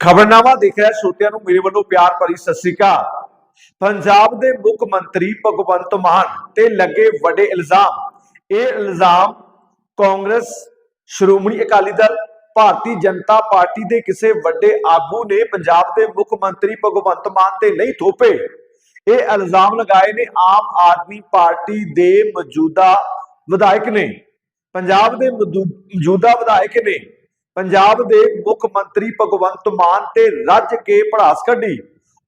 ਖਬਰਨਾਮਾ ਦੇਖ ਰਿਹਾ ਸਰੋਤਿਆਂ ਨੂੰ ਮੇਰੇ ਵੱਲੋਂ ਪਿਆਰ ਭਰੀ ਸਤਿ ਸ੍ਰੀ ਅਕਾਲ। ਪੰਜਾਬ ਦੇ ਮੁੱਖ ਮੰਤਰੀ ਭਗਵੰਤ ਮਾਨ ਤੇ ਲੱਗੇ ਵੱਡੇ ਇਲਜ਼ਾਮ। ਇਹ ਇਲਜ਼ਾਮ ਕਾਂਗਰਸ, ਸ਼੍ਰੋਮਣੀ ਅਕਾਲੀ ਦਲ, ਭਾਰਤੀ ਜਨਤਾ ਪਾਰਟੀ ਦੇ ਕਿਸੇ ਵੱਡੇ ਆਗੂ ਨੇ ਪੰਜਾਬ ਦੇ ਮੁੱਖ ਮੰਤਰੀ ਭਗਵੰਤ ਮਾਨ ਤੇ ਨਹੀਂ ਥੋਪੇ। ਇਹ ਇਲਜ਼ਾਮ ਲਗਾਏ ਨੇ ਆਮ ਆਦਮੀ ਪਾਰਟੀ ਦੇ ਮੌਜੂਦਾ ਵਿਧਾਇਕ ਨੇ। ਪੰਜਾਬ ਦੇ ਮੌਜੂਦਾ ਵਿਧਾਇਕ ਨੇ। ਪੰਜਾਬ ਦੇ ਮੁੱਖ ਮੰਤਰੀ ਭਗਵੰਤ ਮਾਨ ਤੇ ਰੱਜ ਕੇ ਭੜਾਸ ਕੱਢੀ।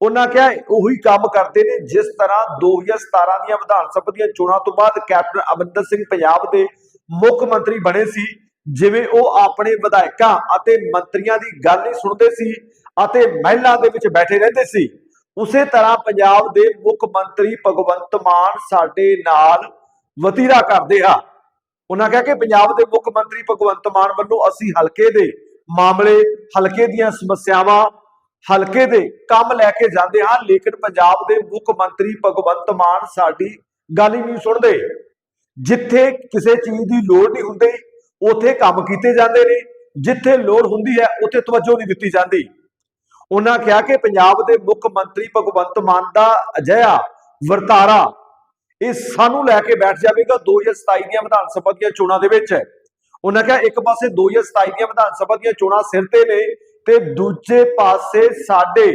ਉਹਨਾਂ ਕਿਹਾ ਉਹੀ ਕੰਮ ਕਰਦੇ ਨੇ ਜਿਸ ਤਰ੍ਹਾਂ 2017 ਦੀਆਂ ਵਿਧਾਨ ਸਭਾ ਦੀਆਂ ਚੋਣਾਂ ਤੋਂ ਬਾਅਦ ਕੈਪਟਨ ਅਮਰਿੰਦਰ ਸਿੰਘ ਪੰਜਾਬ ਦੇ ਮੁੱਖ ਮੰਤਰੀ ਬਣੇ ਸੀ, ਜਿਵੇਂ ਉਹ ਆਪਣੇ ਵਿਧਾਇਕਾਂ ਅਤੇ ਮੰਤਰੀਆਂ ਦੀ ਗੱਲ ਨਹੀਂ ਸੁਣਦੇ ਸੀ ਅਤੇ ਮਹਿਲਾਂ ਦੇ ਵਿੱਚ ਬੈਠੇ ਰਹਿੰਦੇ ਸੀ। ਉਸੇ ਤਰ੍ਹਾਂ ਪੰਜਾਬ ਦੇ ਮੁੱਖ ਮੰਤਰੀ ਭਗਵੰਤ ਮਾਨ ਸਾਡੇ ਨਾਲ ਵਤੀਰਾ ਕਰਦੇ ਆ। ਉਹਨਾਂ ਕਿਹਾ ਕਿ ਪੰਜਾਬ ਦੇ ਮੁੱਖ ਮੰਤਰੀ ਭਗਵੰਤ ਮਾਨ ਵੱਲੋਂ ਅਸੀਂ ਹਲਕੇ ਦੇ ਮਾਮਲੇ, ਹਲਕੇ ਦੀਆਂ ਸਮੱਸਿਆਵਾਂ, ਹਲਕੇ ਦੇ ਕੰਮ ਲੈ ਕੇ ਜਾਂਦੇ ਹਾਂ, ਲੇਕਿਨ ਪੰਜਾਬ ਦੇ ਮੁੱਖ ਮੰਤਰੀ ਭਗਵੰਤ ਮਾਨ ਸਾਡੀ ਗੱਲ ਹੀ ਨਹੀਂ ਸੁਣਦੇ। ਜਿੱਥੇ ਕਿਸੇ ਚੀਜ਼ ਦੀ ਲੋੜ ਨਹੀਂ ਹੁੰਦੀ, ਉੱਥੇ ਕੰਮ ਕੀਤੇ ਜਾਂਦੇ ਨੇ। ਜਿੱਥੇ ਲੋੜ ਹੁੰਦੀ ਹੈ, ਉੱਥੇ ਤਵੱਜੋ ਨਹੀਂ ਦਿੱਤੀ ਜਾਂਦੀ। ਉਹਨਾਂ ਕਿਹਾ ਕਿ ਪੰਜਾਬ ਦੇ ਮੁੱਖ ਮੰਤਰੀ ਭਗਵੰਤ ਮਾਨ ਦਾ ਅਜਿਹਾ ਵਰਤਾਰਾ ਇਹ ਸਾਨੂੰ ਲੈ ਕੇ ਬੈਠ ਜਾਵੇਗਾ 2027 ਦੀਆਂ ਵਿਧਾਨ ਸਭਾ ਦੀਆਂ ਚੋਣਾਂ ਦੇ ਵਿੱਚ। ਉਹਨਾਂ ਕਿਹਾ, ਇੱਕ ਪਾਸੇ 2027 ਦੀਆਂ ਵਿਧਾਨ ਸਭਾ ਦੀਆਂ ਚੋਣਾਂ ਸਿਰ ਤੇ ਨੇ ਤੇ ਦੂਜੇ ਪਾਸੇ ਸਾਡੇ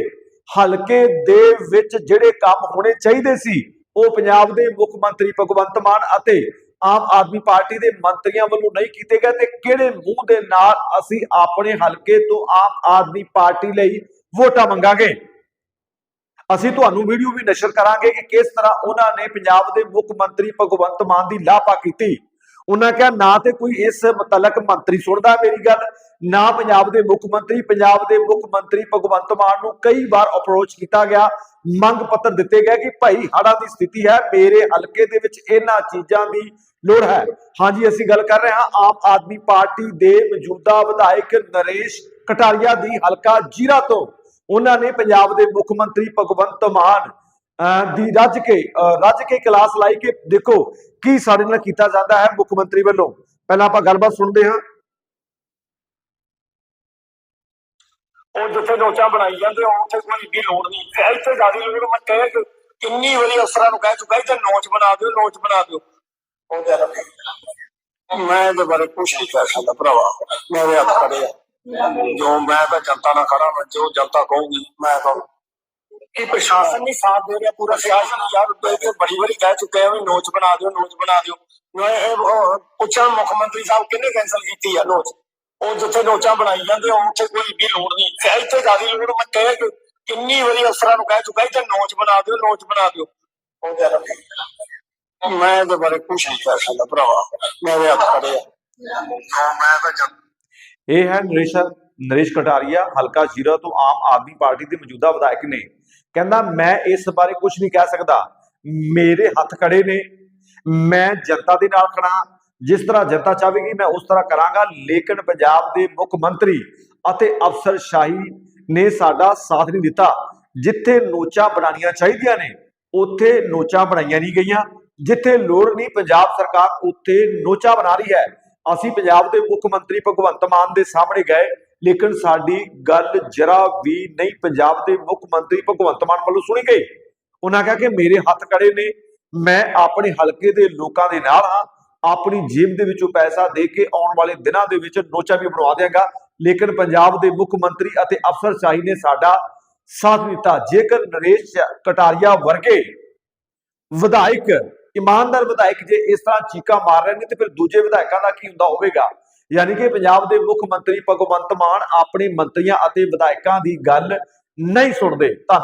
ਹਲਕੇ ਦੇ ਵਿੱਚ ਜਿਹੜੇ ਕੰਮ ਹੋਣੇ ਚਾਹੀਦੇ ਸੀ, ਉਹ ਪੰਜਾਬ ਦੇ ਮੁੱਖ ਮੰਤਰੀ ਭਗਵੰਤ ਮਾਨ ਅਤੇ ਆਮ ਆਦਮੀ ਪਾਰਟੀ ਦੇ ਮੰਤਰੀਆਂ ਵੱਲੋਂ ਨਹੀਂ ਕੀਤੇ ਗਏ ਤੇ ਕਿਹੜੇ ਮੂੰਹ ਦੇ ਨਾਲ ਅਸੀਂ ਆਪਣੇ ਹਲਕੇ ਤੋਂ ਆਮ ਆਦਮੀ ਪਾਰਟੀ ਲਈ ਵੋਟਾਂ ਮੰਗਾਂਗੇ? ਅਸੀਂ ਤੁਹਾਨੂੰ ਵੀਡੀਓ ਵੀ ਨਸ਼ਰ ਕਰਾਂਗੇ ਕਿ ਕਿਸ ਤਰ੍ਹਾਂ ਉਹਨਾਂ ਨੇ ਪੰਜਾਬ ਦੇ ਮੁੱਖ ਮੰਤਰੀ ਭਗਵੰਤ ਮਾਨ ਦੀ ਲਾਪਾ ਕੀਤੀ। ਉਹਨਾਂ ਕਿਹਾ, ਨਾ ਤੇ ਕੋਈ ਇਸ ਮੁਤਲਕ ਮੰਤਰੀ ਸੁਣਦਾ ਮੇਰੀ ਗੱਲ, ਨਾ ਪੰਜਾਬ ਦੇ ਮੁੱਖ ਮੰਤਰੀ, ਪੰਜਾਬ ਦੇ ਮੁੱਖ ਮੰਤਰੀ ਭਗਵੰਤ ਮਾਨ ਨੂੰ ਕਈ ਵਾਰ ਅਪਰੋਚ ਕੀਤਾ ਗਿਆ। ਮੰਗ ਪੱਤਰ ਦਿੱਤੇ ਗਏ ਕਿ ਭਾਈ ਹੜ੍ਹਾਂ ਦੀ ਸਥਿਤੀ ਹੈ, ਮੇਰੇ ਹਲਕੇ ਦੇ ਵਿੱਚ ਇਹਨਾਂ ਚੀਜ਼ਾਂ ਦੀ ਲੋੜ ਹੈ। ਹਾਂਜੀ, ਅਸੀਂ ਗੱਲ ਕਰ ਰਹੇ ਹਾਂ, ਆਮ ਆਦਮੀ ਪਾਰਟੀ ਦੇ ਮੌਜੂਦਾ ਵਿਧਾਇਕ ਨਰੇਸ਼ ਕਟਾਰੀਆ ਦੀ ਹਲਕਾ ਜੀਰਾ ਤੋਂ। ਉਹਨਾਂ ਨੇ ਪੰਜਾਬ ਦੇ ਮੁੱਖ ਮੰਤਰੀ ਭਗਵੰਤ ਮਾਨ ਦੀ ਰੱਜ ਕੇ ਰੱਜ ਕੇ ਕਲਾਸ ਲਾਈ ਕਿ ਦੇਖੋ ਕੀ ਸਾਡੇ ਨਾਲ ਕੀਤਾ ਜਾਂਦਾ ਹੈ ਮੁੱਖ ਮੰਤਰੀ ਵੱਲੋਂ। ਪਹਿਲਾਂ ਆਪਾਂ ਗੱਲਬਾਤ ਸੁਣਦੇ ਹਾਂ। ਉਹ ਜਿੱਥੇ ਨੋਚਾਂ ਬਣਾਈ ਜਾਂਦੇ ਉਹ ਉੱਥੇ ਕੋਈ ਏਡੀ ਲੋੜ ਨਹੀਂ। ਹੈ ਇੱਥੇ ਜ਼ਿਆਦਾ ਲੋੜ ਮੈਂ ਕਹਿ ਕਿੰਨੀ ਵਾਰੀ ਅਫਸਰਾਂ ਨੂੰ ਕਹਿ ਚੁੱਕਾ, ਇੱਥੇ ਨੋਚ ਬਣਾ ਦਿਓ, ਨੋਚ ਬਣਾ ਦਿਓ। ਉਹ ਜਰਾ ਮੈਂ ਇਹਦੇ ਬਾਰੇ ਕੁਛ ਨਹੀਂ ਕਹਿ ਸਕਦਾ ਭਰਾਵਾ। ਮੇਰੇ ਹੱਥ ਖੜੇ ਆ ਜੋ ਮੈਂ ਤਾਂ ਜਨਤਾ ਨਾਲ ਖੜਾ, ਮੈਂ ਜੋ ਜਨਤਾ ਕਹੂਗੀ, ਮੈਂ ਕਹੂੰ ਇਹ ਪ੍ਰਸ਼ਾਸਨ ਨਹੀਂ ਸਾਥ ਦੇ ਰਿਹਾ, ਪੂਰਾ ਪ੍ਰਸ਼ਾਸਨ ਯਾਰ ਉੱਤੇ ਬੜੀ ਵਾਰੀ ਕਹਿ ਚੁੱਕੇ ਆ ਵੀ ਨੋਚ ਬਣਾ ਦਿਓ, ਨੋਚ ਬਣਾ ਦਿਓ। ਮੈਂ ਮੁੱਖ ਮੰਤਰੀ ਸਾਹਿਬ ਕਿੰਨੇ ਕੈਨਸਲ ਕੀਤੀ ਆ ਨੋਚ? ਉਹ ਜਿੱਥੇ ਨੋਚਾਂ ਬਣਾਈ ਜਾਂਦੇ ਉਹ ਉੱਥੇ ਕੋਈ ਏਡੀ ਲੋੜ ਨਹੀਂ। ਹੈ ਇੱਥੇ ਜ਼ਿਆਦਾ ਲੋੜ, ਮੈਂ ਕਹਿ ਕਿ ਕਿੰਨੀ ਵਾਰੀ ਅਫਸਰਾਂ ਨੂੰ ਕਹਿ ਚੁੱਕਾ ਇੱਥੇ ਨੋਚ ਬਣਾ ਦਿਓ, ਨੋਚ ਬਣਾ ਦਿਓ। ਉਹ ਜਰਾ ਮੈਂ ਇਹਦੇ ਬਾਰੇ ਕੁਛ ਨਹੀਂ ਕਹਿ ਸਕਦਾ ਭਰਾਵਾ। ਮੇਰੇ ਹੱਥ ਖੜੇ ਆ। ਮੈਂ ਤਾਂ ਇਹ ਹੈ ਨਰੇਸ਼ ਨਰੇਸ਼ ਕਟਾਰੀਆ, ਹਲਕਾ ਜੀਰਾ ਤੋਂ ਆਮ ਆਦਮੀ ਪਾਰਟੀ ਦੇ ਮੌਜੂਦਾ ਵਿਧਾਇਕ ਨੇ। ਕਹਿੰਦਾ, ਮੈਂ ਇਸ ਬਾਰੇ ਕੁਝ ਨਹੀਂ ਕਹਿ ਸਕਦਾ। ਮੇਰੇ ਹੱਥ ਖੜੇ ਨੇ। ਮੈਂ ਜਨਤਾ ਦੇ ਨਾਲ ਖੜਾ ਜਿਸ ਤਰ੍ਹਾਂ ਜਨਤਾ ਚਾਹੇਗੀ, ਮੈਂ ਉਸ ਤਰ੍ਹਾਂ ਕਰਾਂਗਾ। ਲੇਕਿਨ ਪੰਜਾਬ ਦੇ ਮੁੱਖ ਮੰਤਰੀ ਅਤੇ ਅਫਸਰ ਸ਼ਾਹੀ ਨੇ ਸਾਡਾ ਸਾਥ ਨਹੀਂ ਦਿੱਤਾ। ਜਿੱਥੇ ਨੋਚਾਂ ਬਣਾਉਣੀਆਂ ਚਾਹੀਦੀਆਂ ਨੇ, ਉੱਥੇ ਨੋਚਾਂ ਬਣਾਈਆਂ ਨਹੀਂ ਗਈਆਂ। ਜਿੱਥੇ ਲੋੜ ਨਹੀਂ, ਪੰਜਾਬ ਸਰਕਾਰ ਉੱਥੇ ਨੋਚਾ ਬਣਾ ਰਹੀ ਹੈ। ਅਸੀਂ ਪੰਜਾਬ ਦੇ ਮੁੱਖ ਮੰਤਰੀ ਭਗਵੰਤ ਮਾਨ ਦੇ ਸਾਹਮਣੇ ਗਏ, ਲੇਕਿਨ ਸਾਡੀ ਗੱਲ ਜਰਾ ਵੀ ਨਹੀਂ ਪੰਜਾਬ ਦੇ ਮੁੱਖ ਮੰਤਰੀ ਭਗਵੰਤ ਮਾਨ ਵੱਲੋਂ ਸੁਣੀ ਗਈ। ਉਹਨਾਂ ਕਿਹਾ ਕਿ ਮੇਰੇ ਹੱਥ ਖੜੇ ਨੇ, ਮੈਂ ਆਪਣੇ ਹਲਕੇ ਦੇ ਲੋਕਾਂ ਦੇ ਨਾਲ ਹਾਂ, ਆਪਣੀ ਜੇਬ ਦੇ ਵਿੱਚੋਂ ਪੈਸਾ ਦੇ ਕੇ ਆਉਣ ਵਾਲੇ ਦਿਨਾਂ ਦੇ ਵਿੱਚ ਨੋਚਾ ਵੀ ਬਣਵਾ ਦਿਆਂਗਾ। ਲੇਕਿਨ ਪੰਜਾਬ ਦੇ ਮੁੱਖ ਮੰਤਰੀ ਅਤੇ ਅਫਸਰ ਸ਼ਾਹੀ ਨੇ ਸਾਡਾ ਸਾਥ ਦਿੱਤਾ। ਜੇਕਰ ਨਰੇਸ਼ ਕਟਾਰੀਆ ਵਰਗੇ ਵਿਧਾਇਕ ਇਮਾਨਦਾਰ ਵਿਧਾਇਕ ਜੇ ਇਸ ਤਰ੍ਹਾਂ ਚੀਕਾ ਮਾਰ ਰਹੇ ਨੇ ਤੇ ਫਿਰ ਦੂਜੇ ਵਿਧਾਇਕਾਂ ਦਾ ਕੀ ਹੁੰਦਾ ਹੋਵੇਗਾ? ਯਾਨੀ ਕਿ ਪੰਜਾਬ ਦੇ ਮੁੱਖ ਮੰਤਰੀ ਭਗਵੰਤ ਮਾਨ ਆਪਣੇ ਮੰਤਰੀਆਂ ਅਤੇ ਵਿਧਾਇਕਾਂ ਦੀ ਗੱਲ ਨਹੀਂ ਸੁਣਦੇ। ਧੰਨਵਾਦ।